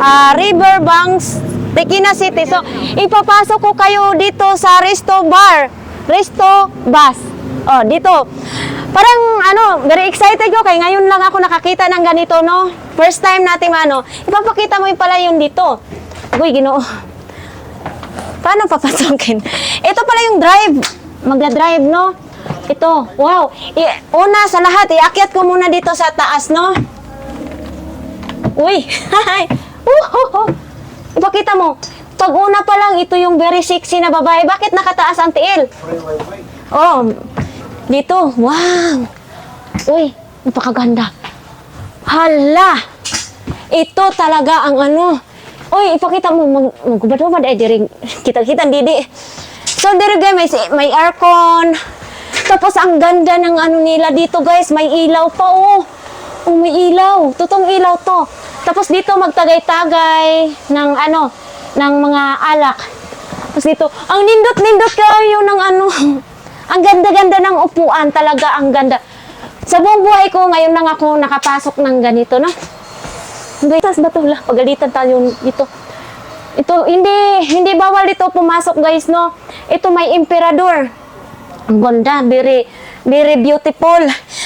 ah, Riverbanks, Tequila City. So, ipapasok ko kayo dito sa Resto Bar. Resto Bus. Oh, dito. Parang ano, very excited ko kay ngayon lang ako nakakita ng ganito, no? First time natin ano, ipapakita mo yung pala yung dito. Uy, ginoo. Paano papasokin? Ito pala yung drive. Magla-drive, no? Ito, wow. I- una sa lahat, iakyat ko muna dito sa taas, no? Uy! Ipakita mo. Pag una pa lang, ito yung very sexy na babae. Bakit nakataas ang tiil? Oh, dito. Wow! Uy, napakaganda. Hala! Ito talaga ang ano. Uy, ipakita mo. Mag Magubad-ubad ay diri. Kita-kita, didi. So, diri guys, may, may aircon. Tapos, ang ganda ng ano nila dito, guys. May ilaw pa, oh. Oh, may ilaw. Totoong ilaw to. Tapos, dito magtagay-tagay ng ano, ng mga alak. Tapos dito, ang nindot-nindot kayo ng ano. Ang ganda-ganda ng upuan. Talaga, ang ganda. Sa buong buhay ko, ngayon lang ako nakapasok ng ganito, no? Gaitas ba to? La, pagalitan tayo dito. Ito, hindi, hindi bawal dito pumasok, guys, no? Ito may emperador. Ang ganda, very, very beautiful.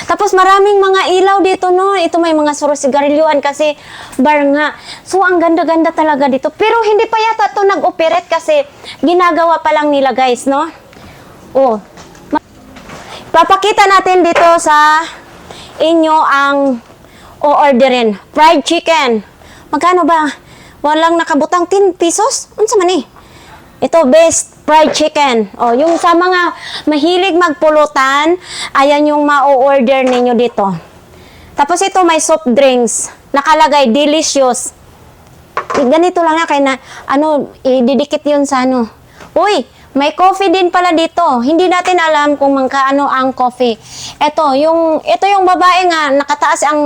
Tapos maraming mga ilaw dito, no? Ito may mga sorosigarilyoan kasi bar nga. So, ang ganda-ganda talaga dito. Pero hindi pa yata to nag-operate kasi ginagawa pa lang nila, guys, no? Oh. Papakita natin dito sa inyo ang o-orderin. Fried chicken. Magkano ba? Walang nakabutang 10 pesos? Unsa man eh? Ito, best fried chicken. O, yung sa mga mahilig magpulutan, ayan yung ma-order ninyo dito. Tapos ito, may soft drinks. Nakalagay, delicious. Eh, Ganito lang na, kaya na, ano, ididikit yun sa ano. Uy, may coffee din pala dito. Hindi natin alam kung magkaano ang coffee. Ito, yung, ito yung babae nga, nakataas ang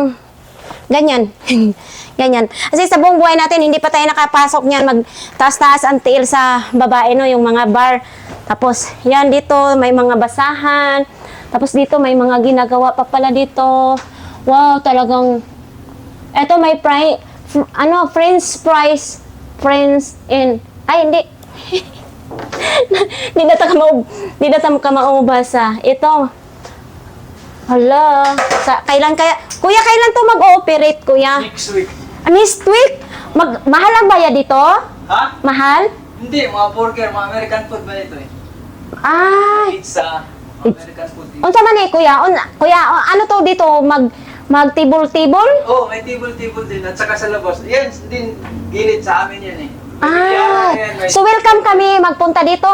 Ganyan. Ganyan. Kasi sa buong buhay natin, hindi pa tayo nakapasok niyan. Mag-taas-taas ang tiil sa babae, no? Yung mga bar. Tapos, yan dito, may mga basahan. Tapos dito, may mga ginagawa pa pala dito. Wow, talagang... Eto, may fry... fr- ano, french fries. Friends in... Ay, hindi. Hindi na ka mau... Hindi na ka maubasa. Ito, Hala, sa, kailan kaya, kuya, kailan to mag-ooperate, kuya? Next week. Ah, Next week? Mag, mahal ang bayad dito? Ha? Mahal? Hindi, mga burger, mga American food ba ito eh? Ay, Pizza, mga American food dito. unsa man eh, kuya? Un, kuya, o, ano to dito? Mag, mag-tibol-tibol? Oh, may table-table din at saka sa labas. Yan, din gilid sa amin yan eh. Ah, so welcome kami magpunta dito.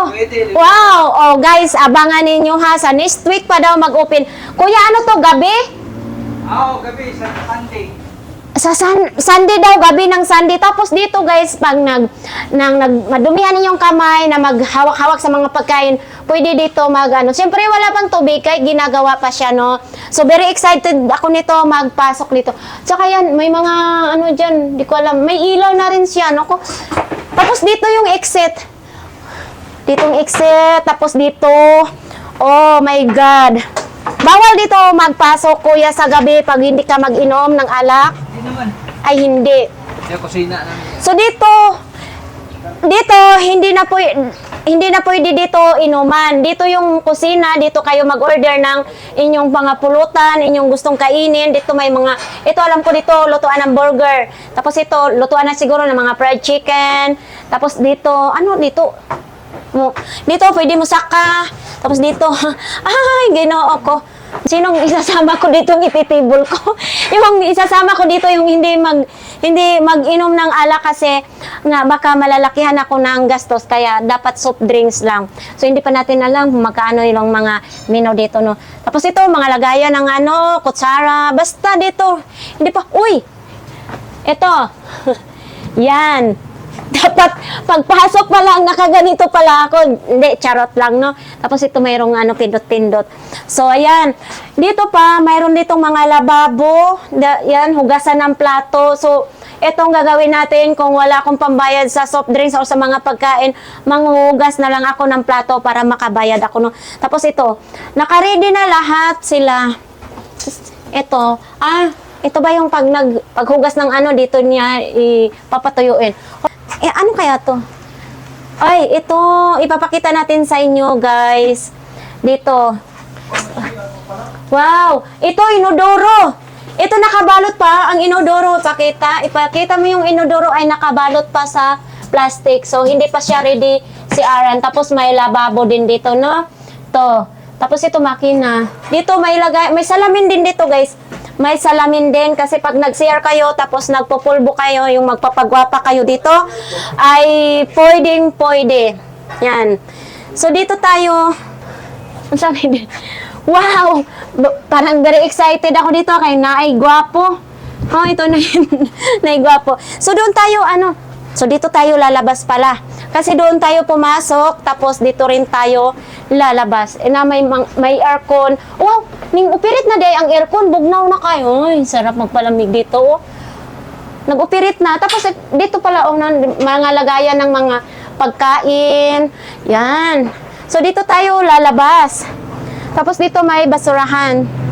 Wow! Oh, guys, abangan ninyo ha. Sa next week pa daw mag-open. Kuya, ano to, gabi? Ah, Oo, gabi, sa Sunday. Sa sun, Sunday daw, gabi ng Sunday. Tapos dito guys, pag nag, nang, nag, madumihan ninyong kamay na maghawak-hawak sa mga pagkain, pwede dito mag, ano, siyempre wala pang tubig, kahit ginagawa pa siya, no? So, very excited ako nito, magpasok dito. Tsaka yan, may mga, ano dyan, di ko alam, may ilaw na rin siya, no? Tapos dito yung exit. Dito yung exit, tapos dito, oh my God. Bawal dito magpasok, kuya, sa gabi pag hindi ka mag-inom ng alak. Naman. Ay, hindi. Yung kusina namin. So, dito, dito, hindi na po, hindi na pwede dito inuman. Dito yung kusina, dito kayo mag-order ng inyong mga pulutan, inyong gustong kainin. Dito may mga, ito alam ko dito, lutuan ng burger. Tapos ito, lutuan na siguro ng mga fried chicken. Tapos dito, ano dito? Dito, pwede mo saka. Tapos dito, ay, ginoo ko. Sinong isasama ko dito yung ititibol ko? yung isasama ko dito yung hindi mag hindi mag-inom ng alak kasi nga baka malalakihan ako ng gastos kaya dapat soft drinks lang. So hindi pa natin alam kung magkano yung mga menu dito no. Tapos ito mga lagayan ng ano, kutsara, basta dito. Hindi pa, uy. Ito. Yan. Dapat pagpasok pa lang nakaganito pala ako. Hindi, charot lang, no? Tapos ito mayroong ano, pindot-pindot. So, ayan. Dito pa, mayroon ditong mga lababo. Da, yan, hugasan ng plato. So, itong gagawin natin kung wala akong pambayad sa soft drinks o sa mga pagkain, manghuhugas na lang ako ng plato para makabayad ako, no? Tapos ito, nakaready na lahat sila. Ito, ah, Ito ba yung pag nag, paghugas ng ano, dito niya ipapatuyuin? Eh, ano kaya to? Ay, ito, ipapakita natin sa inyo, guys. Dito. Wow! Ito, inodoro! Ito nakabalot pa, ang inodoro. Pakita, ipakita mo yung inodoro ay nakabalot pa sa plastic. So, hindi pa siya ready si Aran. Tapos, may lababo din dito, no? To. Tapos, ito makina. Dito, may lagay, may salamin din dito, guys. May salamin din kasi pag nag-share kayo tapos nagpupulbo kayo, yung magpapagwapa kayo dito, ay pwedeng pwede. Yan. So, dito tayo, ang sabi wow! Parang very excited ako dito kay naay gwapo. Oh, ito na yun. naay gwapo. So, doon tayo, ano, so dito tayo lalabas pala. Kasi doon tayo pumasok, tapos dito rin tayo lalabas. E na may, may aircon. Wow! Ning upirit na day ang aircon, bugnaw na kayo. Ay, sarap magpalamig dito. oh. Nag-operate na. Tapos eh, dito pala oh, mga lagayan ng mga pagkain. Yan. So dito tayo lalabas. Tapos dito may basurahan.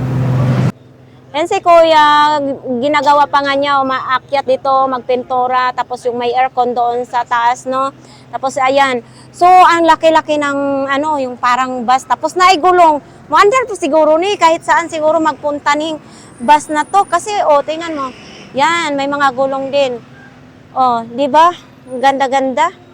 Yan si Kuya, ginagawa pa nga niya, umaakyat dito, magpintura, tapos yung may aircon doon sa taas, no? Tapos ayan. So, ang laki-laki ng, ano, yung parang bus. Tapos naigulong. Wonder po siguro ni, kahit saan siguro magpunta ning bus na to. Kasi, oh, tingnan mo. Yan, may mga gulong din. Oh, di ba? Ganda-ganda.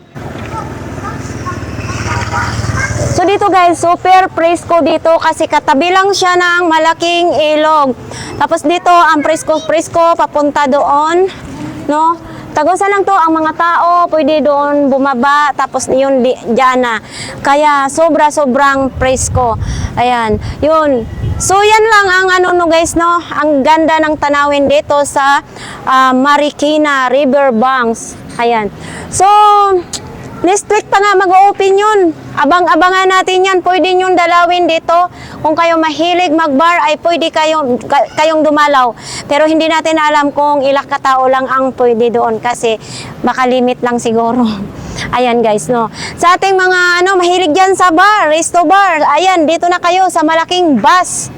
So dito guys, super presko dito kasi katabi lang siya ng malaking ilog. Tapos dito ang presko-presko papunta doon, no? Tagusan lang to ang mga tao, pwede doon bumaba, tapos yun di, dyan na. Kaya sobra-sobrang presko. Ayan, yun. So yan lang ang ano no guys no, ang ganda ng tanawin dito sa ah, Marikina River Banks. Ayan. So, Next week pa nga mag-open yun. Abang-abangan natin yan. Pwede nyo dalawin dito. Kung kayo mahilig mag-bar, ay pwede kayong, ka- kayong dumalaw. Pero hindi natin alam kung ilang katao lang ang pwede doon kasi makalimit lang siguro. Ayan guys, no. Sa ating mga ano, mahilig dyan sa bar, resto bar. Ayan, dito na kayo sa malaking bus.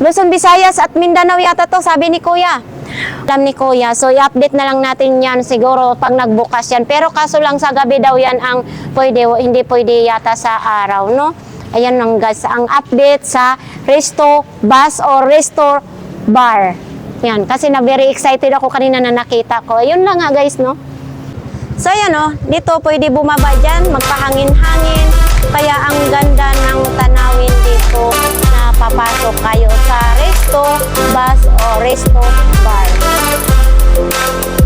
Luzon, Visayas at Mindanao yata to, sabi ni Kuya. Alam ni Kuya. So, i-update na lang natin yan siguro pag nagbukas yan. Pero kaso lang sa gabi daw yan ang pwede, hindi pwede yata sa araw, no? Ayan lang guys, ang update sa Resto Bus or Resto Bar. Yan, kasi na very excited ako kanina na nakita ko. Ayun lang nga guys, no? So yan o, dito pwede bumaba dyan, magpahangin-hangin. Kaya ang ganda ng tanawin dito na papasok kayo sa resto bus o resto bar.